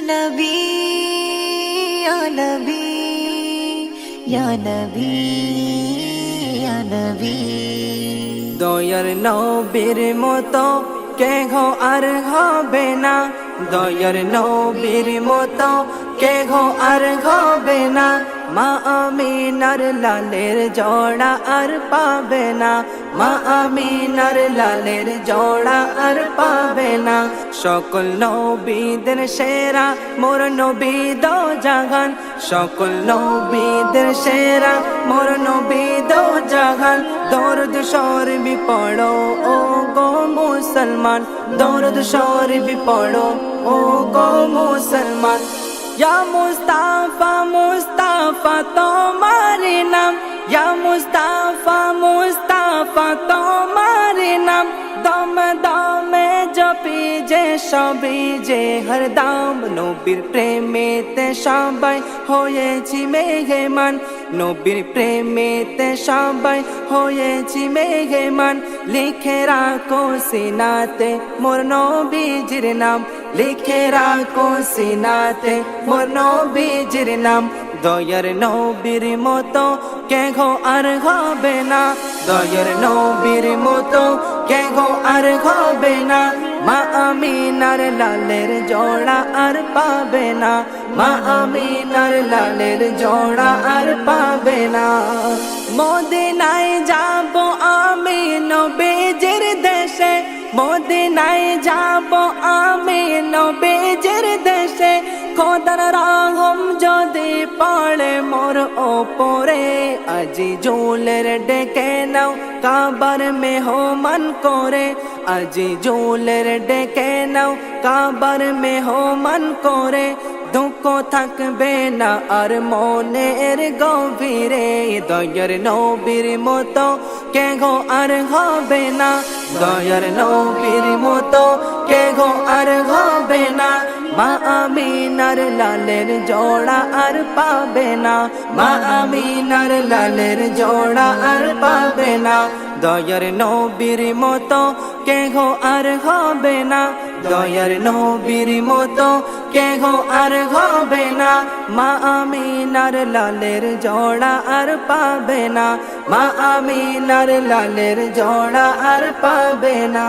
নবী নবী নবী নবী। দয়ার নবীর মতো কে ঘো আর হবে না। দয়ার নবীর মতো কে ঘো আর হবে না। মা আমিনার লালের জোড়া আর পাবে না। মা আমিনার লালের জোড়া আর পাবে না। সকল নবীদের সেরা, মোর নবী দো জাগান। সকল নবীদের সেরা, মোর নবী দো জাগান। দরদ শরবি পড়ো ও গো মুসলমান। দরদ শরবি পড়ো ও গো মুসলমান। ইয়া মুস্তাফা মুস্তাফা তোমার নাম। ইয়া মুস্তাফা মুস্তাফা তোমার নাম। দম, দমে জপি যে সবই যে হরদম নবীর প্রেমেতে সবাই হয়েছি মেঘেমান নবীর প্রেমেতে সবাই হয়েছি মেঘেমান লিখে রাখো সিনাতে মোর নবীজির নাম। লিখে রাখো সিনাতে মোর নবীজির নাম দয়ার নবীর মতো কে ঘো আর হবে না দয়ার নবীর মতো কে ঘো আর হবে না মা আমিনার লালের জোড়া আর পাবে না মা আমিনার লালের জোড়া আর পাবে না মদিনায় যাব মদিনায় যাব আমি নবীজির দেশে। খোদার রাগম যদি পড়ে মোর ওপরে, আজি জোলের ডেকে নাও কাবার মেহমান করে। আজি জোলের ডেকে নাও কাবার মেহমান করে। দুঃখ থাকবে না আর মনের গভীরে, দয়ার নবীর মতো কে গো আর হবে না। দয়ার নবীর মতো কে গো আর হবে না। মা আমিনার লালের জোড়া আর পাবে না। মা আমিনার লালের জোড়া আর পাবে না। দয়ার নবীর মতো কেহ আর হবে না। দয়ার নবীর মতো কেহ আর হবে না। মা আমিনার লালের জোড়া আর পাবে না। মা আমিনার লালের জোড়া আর পাবে না।